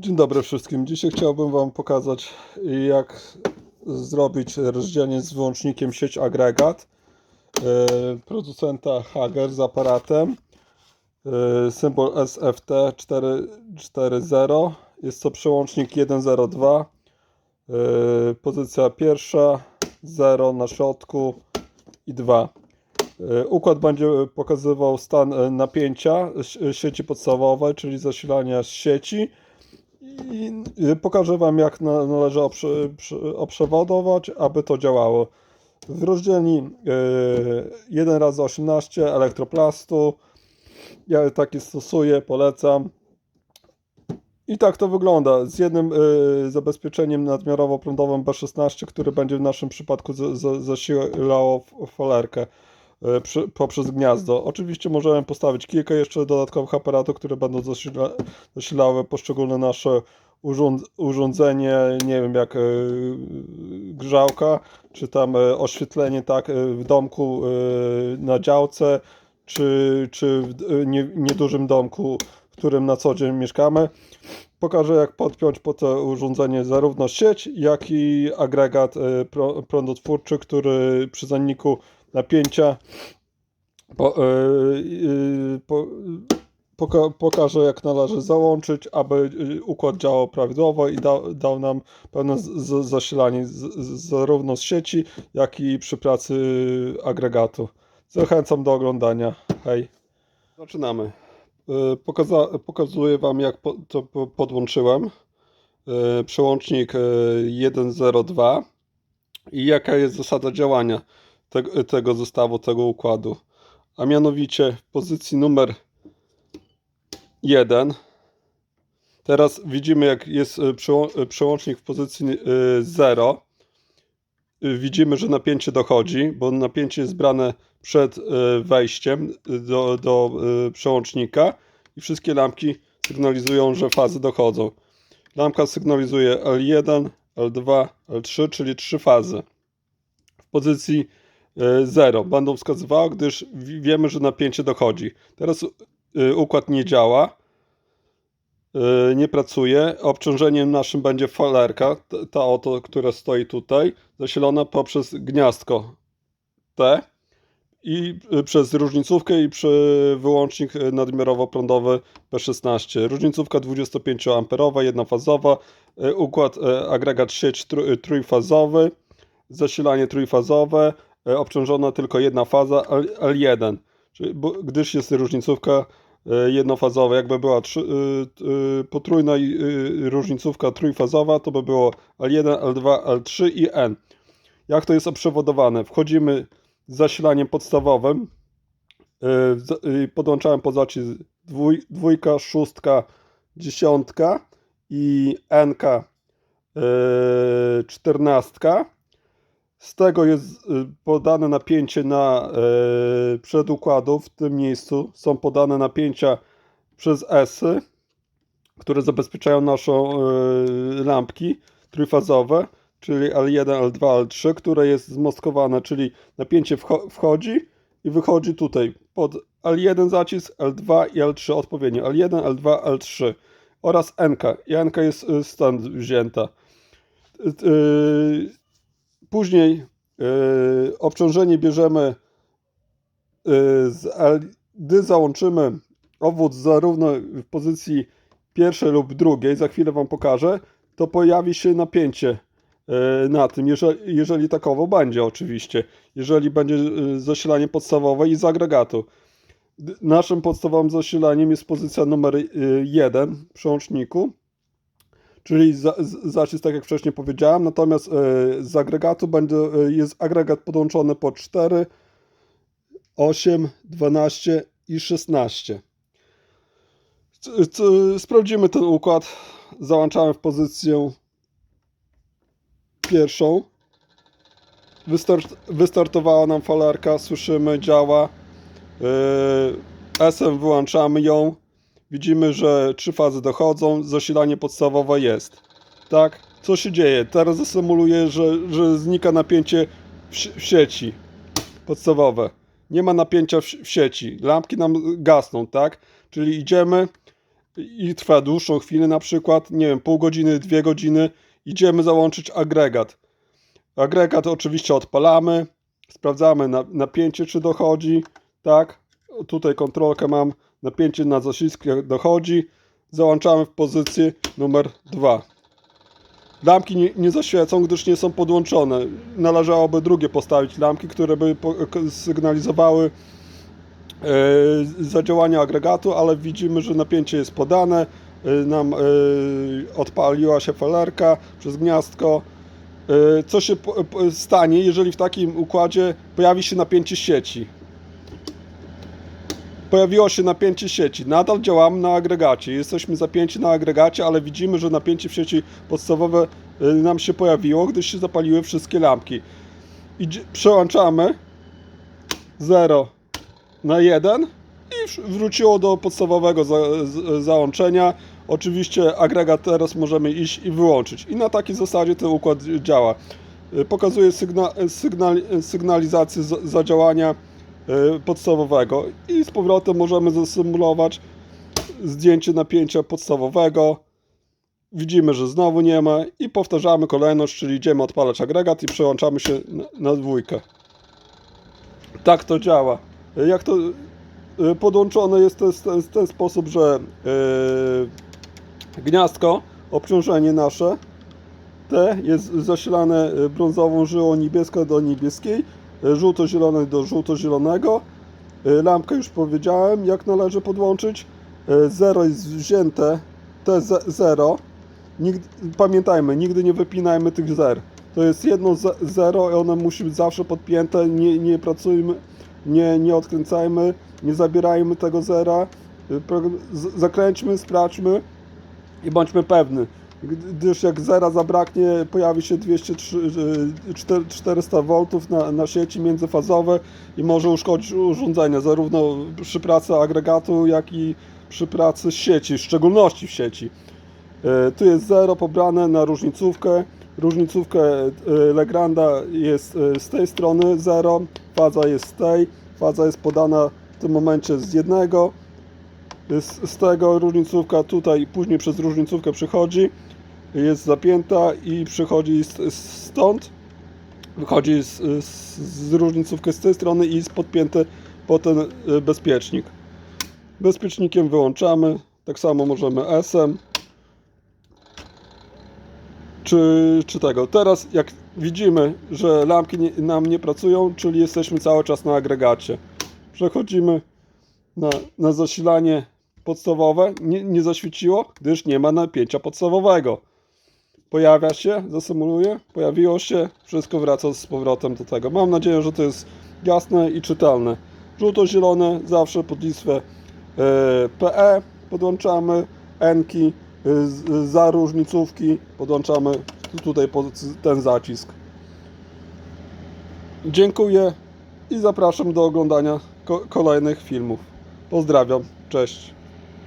Dzień dobry wszystkim. Dzisiaj chciałbym Wam pokazać, jak zrobić rozdzielnie z wyłącznikiem sieć agregat e, producenta Hager z aparatem. E, Symbol SFT 440. Jest to przełącznik 102. E, Pozycja pierwsza, 0 na środku i 2. E, Układ będzie pokazywał stan napięcia sieci podstawowej, czyli zasilania z sieci. I y, pokażę Wam, jak na- należy oprzewodować, aby to działało. W rozdzielni y, 1 razy 18 elektroplastu. Ja taki stosuję, polecam. I tak to wygląda. Z jednym y, zabezpieczeniem nadmiarowo-prądowym B16, który będzie w naszym przypadku z, z, zasilało f- folerkę przy, poprzez gniazdo. Oczywiście możemy postawić kilka jeszcze dodatkowych aparatów, które będą zasila, zasilały poszczególne nasze urząd, urządzenie, nie wiem, jak y, grzałka, czy tam y, oświetlenie tak w domku na działce, czy, czy w nie, niedużym domku, w którym na co dzień mieszkamy. Pokażę, jak podpiąć po to urządzenie zarówno sieć, jak i agregat prą- prądotwórczy, który przy zaniku napięcia po, y, y, po, poka- pokażę, jak należy załączyć, aby y, układ działał prawidłowo i dał, nam pełne zasilanie zarówno z sieci, jak i przy pracy agregatu. Zachęcam do oglądania. Hej. Zaczynamy. Pokaza pokazuję Wam, jak po, to po- podłączyłem. Przełącznik y, 102 i jaka jest zasada działania tego, tego zestawu, tego układu. A mianowicie w pozycji numer 1. Teraz widzimy, jak jest przełą- y, przełącznik w pozycji 0. Widzimy, że napięcie dochodzi, bo napięcie jest brane przed wejściem do, do przełącznika i wszystkie lampki sygnalizują, że fazy dochodzą. Lampka sygnalizuje L1, L2, L3, czyli trzy fazy. W pozycji 0 będą wskazywały, gdyż wi- wiemy, że napięcie dochodzi. Teraz y, układ nie działa, y, nie pracuje. Obciążeniem naszym będzie falerka, ta oto, która stoi tutaj, zasilona poprzez gniazdko T i przez różnicówkę i przy wyłącznik nadmiarowo-prądowy P16. Różnicówka 25 amperowa, jednofazowa, układ agregat sieć tr- trójfazowy, zasilanie trójfazowe, obciążona tylko jedna faza L- L1, czyli, bo, gdyż jest różnicówka y, jednofazowa. Jakby była y, potrójna różnicówka trójfazowa, to by było L1, L2, L3 i N. Jak to jest oprzewodowane? Wchodzimy z zasilaniem podstawowym. Podłączałem po zaci dwój, dwójka, szóstka, dziesiątka i NK czternastka. Z tego jest y, podane napięcie na y, przedukładu w tym miejscu. Są podane napięcia przez S-y, które zabezpieczają naszą y, lampki trójfazowe, czyli L1, L2, L3, które jest zmoskowane, czyli napięcie wcho- wchodzi i wychodzi tutaj pod L1 zacisk, L2 i L3 odpowiednio. L1, L2, L3 oraz NK. I NK jest stąd wzięta. Później y, obciążenie bierzemy y, L, gdy załączymy obwód zarówno w pozycji pierwszej lub drugiej, za chwilę Wam pokażę, to pojawi się napięcie y, na tym, jeżeli, jeżeli takowo będzie oczywiście, jeżeli będzie zasilanie podstawowe i z agregatu. Naszym podstawowym zasilaniem jest pozycja numer 1 w przełączniku, czyli za, zacisk, tak jak wcześniej powiedziałem, natomiast e, z agregatu będzie, e, jest agregat podłączony po 4, 8, 12 i 16. C- c- Sprawdzimy ten układ. Załączamy w pozycję pierwszą. Wystart, wystartowała nam falarka, słyszymy, działa. Yy, SM wyłączamy ją. Widzimy, że trzy fazy dochodzą, zasilanie podstawowe jest. Tak? Co się dzieje? Teraz zasymuluję, że, że znika napięcie w, w sieci podstawowe. Nie ma napięcia w, w sieci. Lampki nam gasną, tak? Czyli idziemy, i trwa dłuższą chwilę, na przykład, nie wiem, pół godziny, dwie godziny, idziemy załączyć agregat. Agregat oczywiście odpalamy, sprawdzamy na, napięcie, czy dochodzi, tak. Tutaj kontrolkę mam, napięcie na zaciskach dochodzi. Załączamy w pozycję numer 2. Lampki nie, nie zaświecą, gdyż nie są podłączone. Należałoby drugie postawić lampki, które by sygnalizowały e, zadziałanie agregatu, ale widzimy, że napięcie jest podane. E, nam e, odpaliła się felerka przez gniazdko. Co się stanie, jeżeli w takim układzie pojawi się napięcie sieci? Pojawiło się napięcie sieci. Nadal działamy na agregacie. Jesteśmy zapięci na agregacie, ale widzimy, że napięcie w sieci podstawowe y, nam się pojawiło, gdyż się zapaliły wszystkie lampki. Idzie, przełączamy 0 na 1 i wróciło do podstawowego za, załączenia. Oczywiście agregat teraz możemy iść i wyłączyć. I na takiej zasadzie ten układ działa. Y, Pokazuje sygna, sygnal, sygnalizację za- zadziałania podstawowego i z powrotem możemy zasymulować zdjęcie napięcia podstawowego. Widzimy, że znowu nie ma i powtarzamy kolejność, czyli idziemy odpalać agregat i przełączamy się na, dwójkę. Tak to działa. Jak to y, podłączone jest w ten, ten sposób, że yy, gniazdko, obciążenie nasze T jest zasilane brązową żyłą niebieska do niebieskiej, y, żółto-zielone do żółto-zielonego. Y, Lampkę już powiedziałem, jak należy podłączyć. Y, Zero jest wzięte, T0. Nigdy, pamiętajmy, nigdy nie wypinajmy tych zer. To jest jedno ze- zero i ono musi być zawsze podpięte. Nie, nie pracujmy, nie, nie odkręcajmy, nie zabierajmy tego zera. Zakręćmy, sprawdźmy i bądźmy pewni, gdyż jak zera zabraknie, pojawi się 203, y, czter- 400 V na, na sieci międzyfazowe i może uszkodzić urządzenia, zarówno przy pracy agregatu, jak i przy pracy sieci, w szczególności w sieci. Y, Tu jest 0 pobrane na różnicówkę. Różnicówkę y, Legranda jest y, z tej strony 0, faza jest z tej, faza jest podana w tym momencie z jednego z, z tego różnicówka tutaj później przez różnicówkę przychodzi jest zapięta i przychodzi stąd wychodzi z, z, z różnicówki z tej strony i jest podpięty po ten y, bezpiecznik bezpiecznikiem wyłączamy tak samo możemy S-em czy, czy tego. Teraz jak widzimy, że lampki nie, nam nie pracują, czyli jesteśmy cały czas na agregacie. Przechodzimy na, na zasilanie podstawowe. Nie, nie zaświeciło, gdyż nie ma napięcia podstawowego. Pojawia się, zasymuluje, pojawiło się, wszystko wraca z powrotem do tego. Mam nadzieję, że to jest jasne i czytelne. Żółto-zielone zawsze pod listwę e, PE podłączamy, N-ki e, za różnicówki podłączamy tu- tutaj ten zacisk. Dziękuję i zapraszam do oglądania ko- kolejnych filmów. Pozdrawiam, cześć.